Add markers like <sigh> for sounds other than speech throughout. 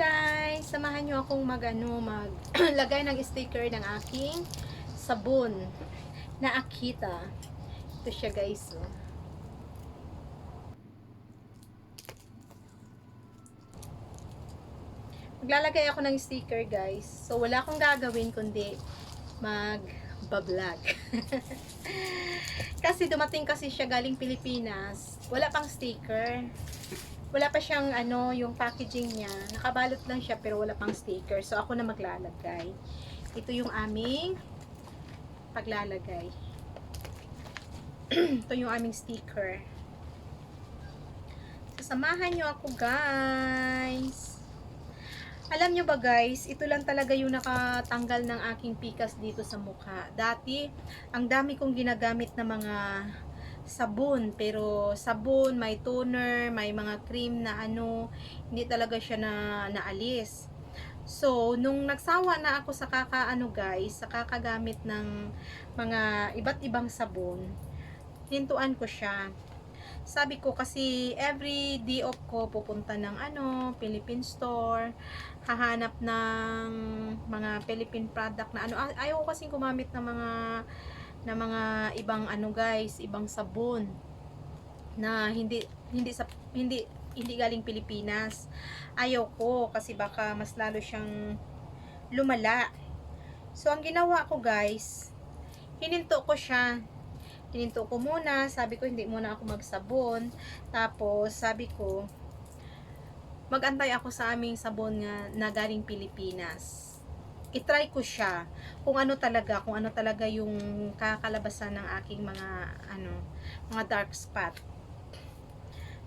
guys, samahan nyo akong mag ano, maglagay <clears throat> ng sticker ng aking sabon na Akita. Ito siya guys. Oh. Maglalagay ako ng sticker guys. So wala akong gagawin kundi mag-vlog. <laughs> kasi dumating kasi siya galing Pilipinas. Wala pang sticker wala pa siyang ano, yung packaging niya. Nakabalot lang siya pero wala pang sticker. So ako na maglalagay. Ito yung aming paglalagay. <clears throat> Ito yung aming sticker. Sasamahan nyo ako guys. Alam nyo ba guys, ito lang talaga yung nakatanggal ng aking pikas dito sa mukha. Dati, ang dami kong ginagamit na mga sabon pero sabon, may toner, may mga cream na ano, hindi talaga siya na naalis. So, nung nagsawa na ako sa kakaano guys, sa kakagamit ng mga iba't ibang sabon, hintuan ko siya. Sabi ko kasi every day off ko pupunta ng ano, Philippine store, hahanap ng mga Philippine product na ano. Ayaw ko kasi gumamit ng mga na mga ibang ano guys, ibang sabon na hindi hindi sa hindi hindi galing Pilipinas. Ayaw ko kasi baka mas lalo siyang lumala. So ang ginawa ko guys, hininto ko siya. Hininto ko muna, sabi ko hindi muna ako magsabon. Tapos sabi ko magantay ako sa aming sabon nga na galing Pilipinas itry ko siya kung ano talaga, kung ano talaga yung kakalabasan ng aking mga ano, mga dark spot.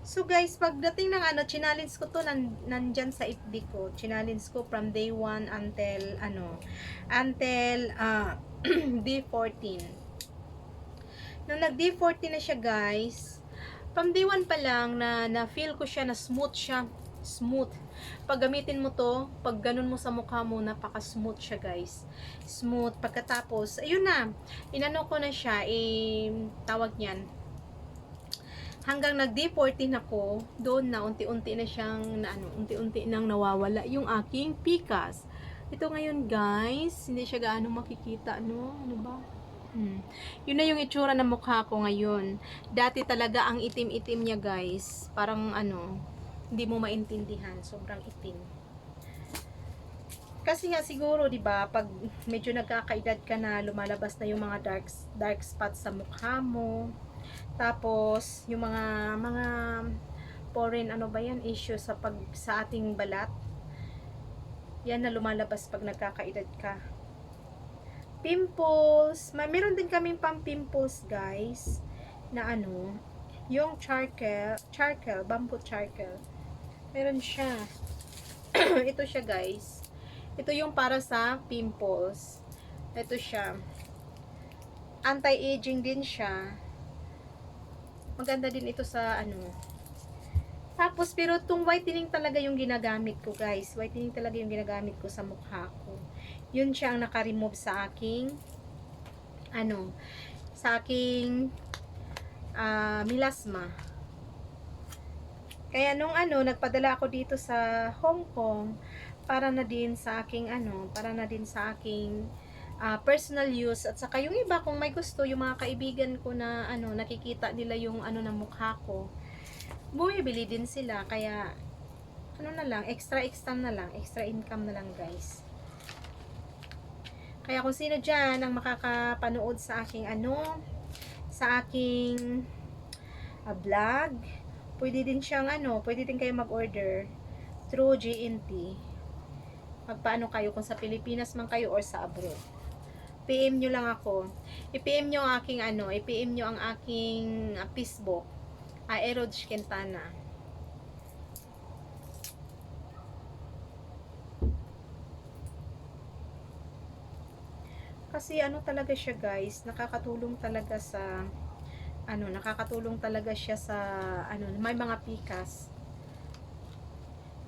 So guys, pagdating ng ano, challenge ko to nan, nandyan sa FB ko. Challenge ko from day 1 until ano, until uh, <clears throat> day 14. Nung nag day 14 na siya guys, from day 1 pa lang na na feel ko siya na smooth siya, smooth pag gamitin mo to, pag ganun mo sa mukha mo, napaka-smooth siya, guys. Smooth. Pagkatapos, ayun na, inano ko na siya, eh, tawag niyan, hanggang nag D14 ako, doon na unti-unti na siyang na ano, unti-unti nang nawawala yung aking pikas. Ito ngayon, guys, hindi siya gaano makikita, no? Ano ba? Hmm. Yun na yung itsura ng mukha ko ngayon. Dati talaga ang itim-itim niya, guys. Parang ano, hindi mo maintindihan. Sobrang itim. Kasi nga siguro, 'di ba, pag medyo nagkakaedad ka na, lumalabas na yung mga dark dark spots sa mukha mo. Tapos yung mga mga foreign ano ba 'yan issue sa pag sa ating balat. Yan na lumalabas pag nagkakaedad ka. Pimples, may meron din kaming pang pimples, guys, na ano, yung charcoal, charcoal, bamboo charcoal Meron siya. <clears throat> Ito siya guys. Ito yung para sa pimples. Ito siya. Anti-aging din siya. Maganda din ito sa ano. Tapos pero tong whitening talaga yung ginagamit ko guys. Whitening talaga yung ginagamit ko sa mukha ko. Yun siya ang naka-remove sa aking ano sa aking uh, milasma. Kaya nung ano, nagpadala ako dito sa Hong Kong para na din sa aking ano, para na din sa aking uh, personal use. At saka yung iba kung may gusto yung mga kaibigan ko na ano nakikita nila yung ano ng mukha ko bumibili din sila. Kaya ano na lang extra extra na lang extra income na lang guys. Kaya kung sino dyan ang makakapanood sa aking ano sa aking uh, vlog Pwede din siyang ano, pwede din kayo mag-order through GNT. Magpaano kayo kung sa Pilipinas man kayo or sa abroad. PM nyo lang ako. I-PM nyo ang aking ano, i-PM nyo ang aking uh, Facebook. Aerod Quintana. Kasi ano talaga siya guys, nakakatulong talaga sa ano, nakakatulong talaga siya sa ano, may mga pikas.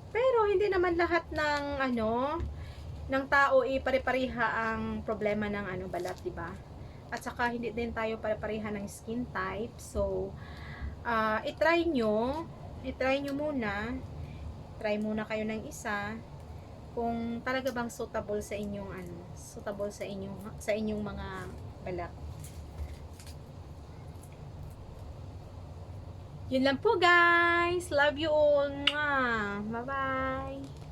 Pero hindi naman lahat ng ano ng tao i pare-pareha ang problema ng ano balat, 'di ba? At saka hindi din tayo pare-pareha ng skin type. So, uh, i-try nyo, i-try nyo muna try muna kayo ng isa kung talaga bang suitable sa inyong ano, suitable sa inyong sa inyong mga balak. Yun lang po guys. Love you all. Bye-bye.